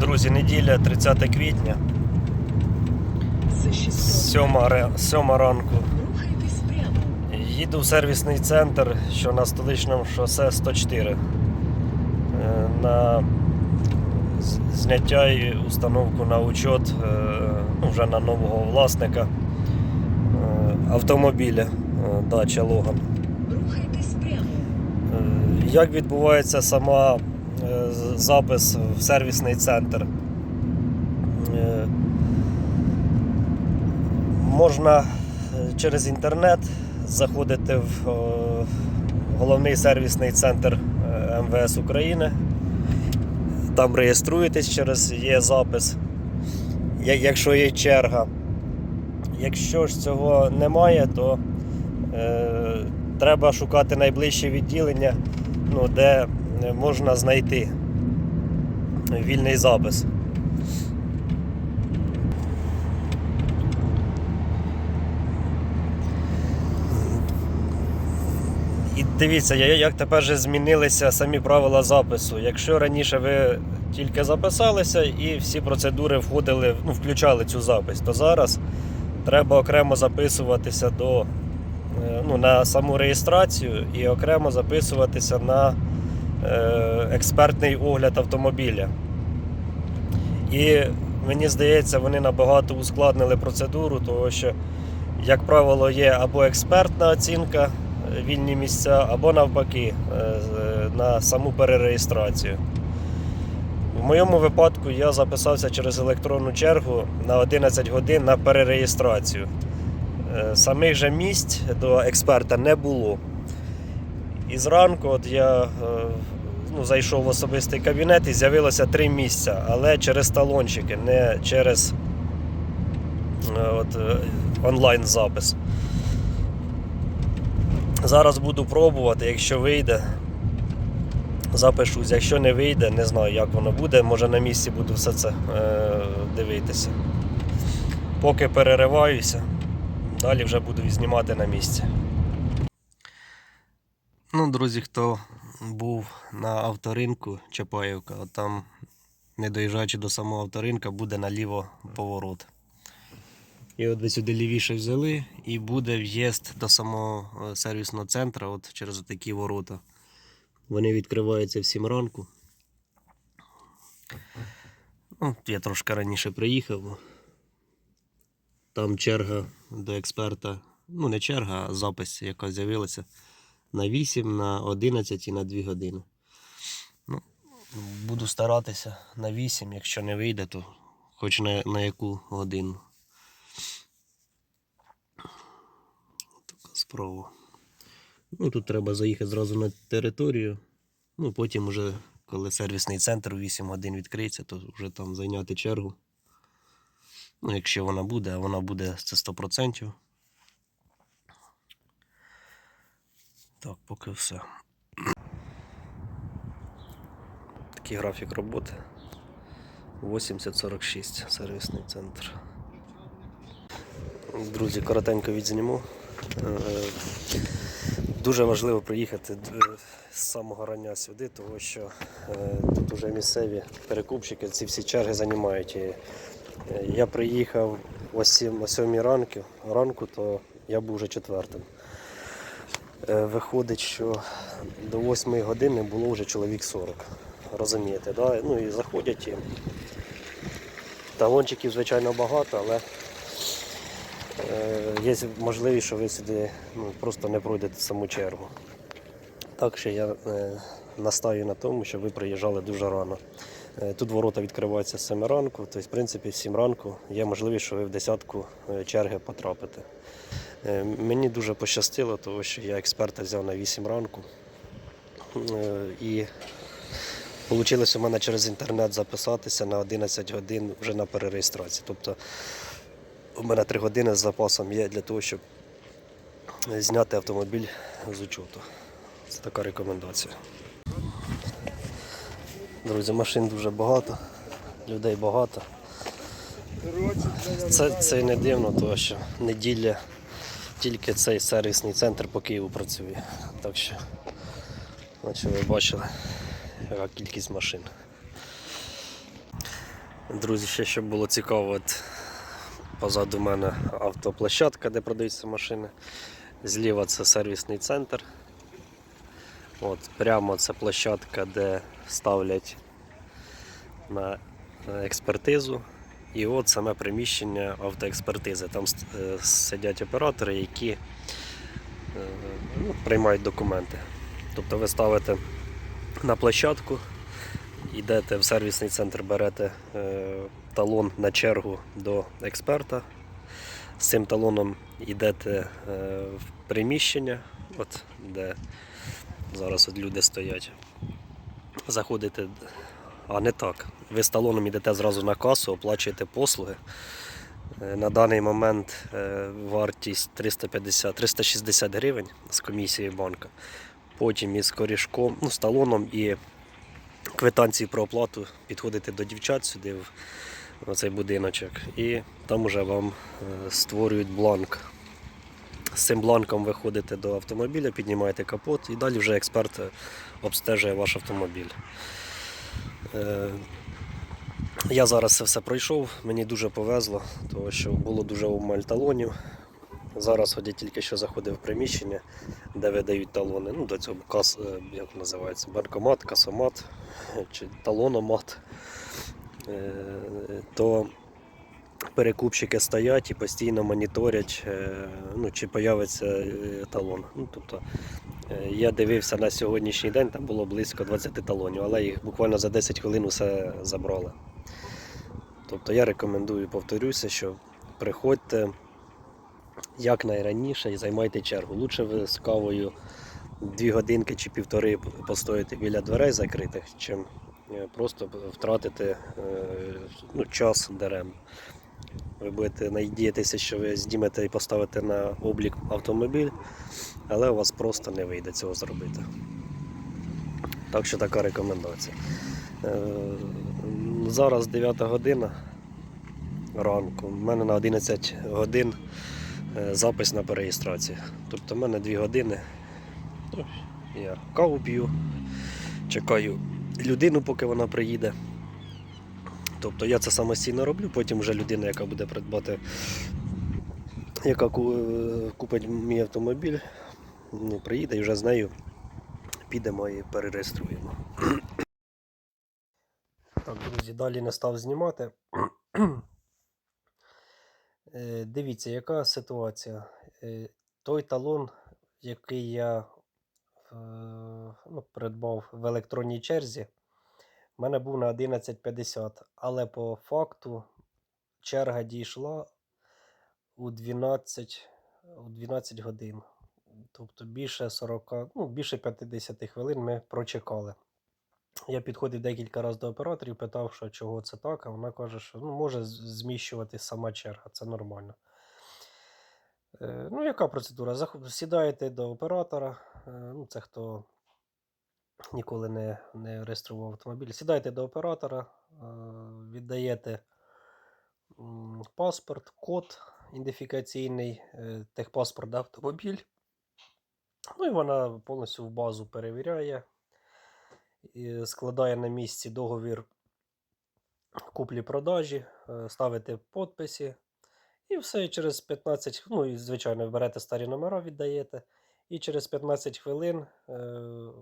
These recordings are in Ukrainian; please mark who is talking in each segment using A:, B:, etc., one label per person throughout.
A: Друзі, неділя 30 квітня,
B: За 600
A: 7, 7 ранку. Їду в сервісний центр, що на столичному шосе 104. е, На зняття і установку на учет е, ну, вже на нового власника е, автомобіля
B: прямо.
A: Е, Як відбувається сама запис в сервісний центр? Е, Можна е, через інтернет заходити в е, головний сервісний центр е, МВС України. Там реєструєтесь через є запис, якщо є черга. Якщо ж цього немає, то е, треба шукати найближче відділення, ну, де е, можна знайти вільний запис. І дивіться, як тепер же змінилися самі правила запису. Якщо раніше ви тільки записалися і всі процедури входили, ну, включали цю запись, то зараз треба окремо записуватися до, е, ну, на саму реєстрацію і окремо записуватися на експертний огляд автомобіля. І мені здається, вони набагато ускладнили процедуру, тому що, як правило, є або експертна оцінка, е, вільні місця, або навпаки, е, на саму перереєстрацію. В моєму випадку я записався через електронну чергу на 11 годин на перереєстрацію. Е, Самих же місць до експерта не було. І зранку от я е, ну, зайшов в особистий кабінет і з'явилося три місця, але через талончики, не через е, от, е, онлайн-запис. Зараз буду пробувати, якщо вийде, запишусь. Якщо не вийде, не знаю, як воно буде. Може на місці буду все це е, дивитися. Поки перериваюся, далі вже буду знімати на місці. Ну, друзі, хто був на авторинку Чапаївка, от там, не доїжджаючи до самого авторинка, буде наліво поворот. І от ви сюди лівіше взяли, і буде в'їзд до самого е, сервісного центру от через такі ворота. Вони відкриваються в 7 ранку. Ну, я трошки раніше приїхав. Там черга до експерта. Ну, не черга, а запис, яка з'явилася на 8, на 11 і на 2 години. Ну, буду старатися на 8, якщо не вийде, то хоч на, на яку годину. Така справа. Ну, тут треба заїхати зразу на територію. Ну, потім уже, коли сервісний центр 8 годин відкриється, то вже там зайняти чергу. Ну, якщо вона буде, а вона буде це 100%. Так, поки все. Такий графік роботи. 8046 сервісний центр. Друзі, коротенько відзніму. Е, Дуже важливо приїхати з самого рання сюди, тому що е, тут вже місцеві перекупщики ці всі черги займають. Е, я приїхав о 7, о 7 ранку, ранку, то я був вже четвертим. Е, Виходить, що до 8 години було вже чоловік 40. Розумієте, да? Ну і заходять і талончиків, звичайно, багато, але е, є можливість, що ви сюди ну, просто не пройдете саму чергу. Так що я е, настаю на тому, що ви приїжджали дуже рано. Е, Тут ворота відкриваються з 7 ранку, тобто, в принципі, в 7 ранку є можливість, що ви в десятку е, черги потрапите. Мені дуже пощастило, тому що я експерта взяв на 8 ранку. І вийшло у мене через інтернет записатися на 11 годин вже на перереєстрації. Тобто у мене 3 години з запасом є для того, щоб зняти автомобіль з учету. Це така рекомендація. Друзі, машин дуже багато, людей багато. Це, це не дивно, тому що неділя тільки цей сервісний центр по Києву працює. Так що, наче ви бачили, яка кількість машин. Друзі, ще щоб було цікаво, от позаду мене автоплощадка, де продаються машини. Зліва це сервісний центр. От, прямо це площадка, де ставлять на експертизу. І от саме приміщення автоекспертизи. Там е, сидять оператори, які е, ну, приймають документи. Тобто ви ставите на площадку, йдете в сервісний центр, берете е, талон на чергу до експерта. З цим талоном йдете в приміщення, от, де зараз от люди стоять. Заходите, а не так. Ви з талоном йдете зразу на касу, оплачуєте послуги. Е, На даний момент е, вартість 350-360 гривень з комісії банка. Потім із корішком, ну, з талоном і квитанції про оплату підходите до дівчат сюди в цей будиночок. І там уже вам е, створюють бланк. З цим бланком ви ходите до автомобіля, піднімаєте капот і далі вже експерт е, обстежує ваш автомобіль. Е, Я зараз це все пройшов, мені дуже повезло, тому що було дуже обмаль талонів. Зараз от я тільки що заходив в приміщення, де видають талони. Ну, до цього кас, е, як називається, банкомат, касомат чи талономат. То перекупщики стоять і постійно моніторять, е, ну, чи появиться е, талон. Ну, тобто, е, я дивився на сьогоднішній день, там було близько 20 талонів, але їх буквально за 10 хвилин усе забрали. Тобто я рекомендую, повторюся, що приходьте якнайраніше і займайте чергу. Лучше ви з кавою дві годинки чи півтори постоїте біля дверей закритих, чим просто втратити ну, час даремно. Ви будете надіятися, що ви знімете і поставите на облік автомобіль, але у вас просто не вийде цього зробити. Так що така рекомендація. Е, Зараз 9 година ранку. У мене на 11 годин е, запис на переєстрацію. Тобто в мене 2 години. Я каву п'ю, чекаю людину, поки вона приїде. Тобто я це самостійно роблю, потім вже людина, яка буде придбати, яка е, купить мій автомобіль, ну, приїде і вже з нею підемо і перереєструємо. Так, друзі, далі не став знімати. Е, Дивіться, яка ситуація. Е, Той талон, який я ну, придбав в електронній черзі, в мене був на 11.50, але по факту черга дійшла у 12, у 12 годин. Тобто більше 40, ну, більше 50 хвилин ми прочекали. Я підходив декілька разів до операторів, питав, що чого це так, а вона каже, що ну, може з- зміщуватись сама черга, це нормально. Е, ну, яка процедура? Сідаєте до оператора, е, ну, це хто ніколи не, не реєстрував автомобіль. Сідаєте до оператора, е, віддаєте паспорт, код ідентифікаційний, е, техпаспорт автомобіль. Ну і вона повністю в базу перевіряє, складає на місці договір куплі-продажі, е, ставите підписи. І все, через 15 ну і звичайно, ви берете старі номера, віддаєте. І через 15 хвилин е,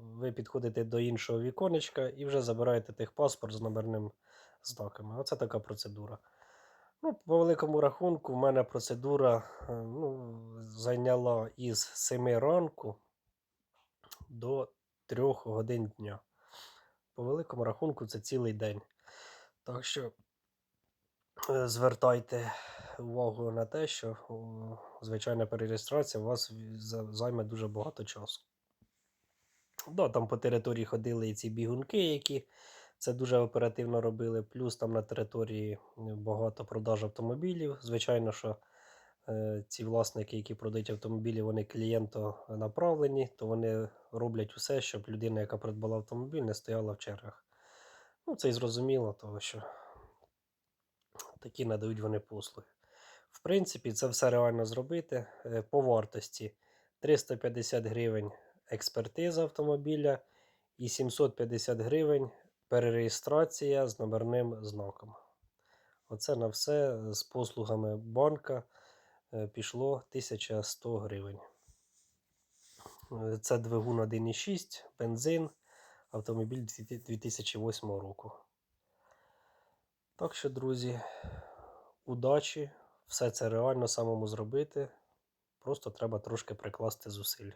A: ви підходите до іншого віконечка і вже забираєте техпаспорт з номерним знаками. Оце така процедура. Ну, по великому рахунку, в мене процедура е, ну, зайняла із 7 ранку до 3 годин дня. По великому рахунку, це цілий день. Так що е, звертайте увагу на те, що звичайна перереєстрація у вас займе дуже багато часу. Да, там по території ходили і ці бігунки, які це дуже оперативно робили. Плюс там на території багато продаж автомобілів. Звичайно, що е, ці власники, які продають автомобілі, вони клієнтонаправлені, то вони роблять усе, щоб людина, яка придбала автомобіль, не стояла в чергах. Ну, це і зрозуміло, тому що такі надають вони послуги. В принципі, це все реально зробити. Е, По вартості 350 гривень експертиза автомобіля і 750 гривень перереєстрація з номерним знаком. Оце на все з послугами банка е, пішло 1100 гривень. Е, Це двигун 1,6, бензин, автомобіль 2008 року. Так що, друзі, удачі! Все це реально самому зробити. Просто треба трошки прикласти зусиль.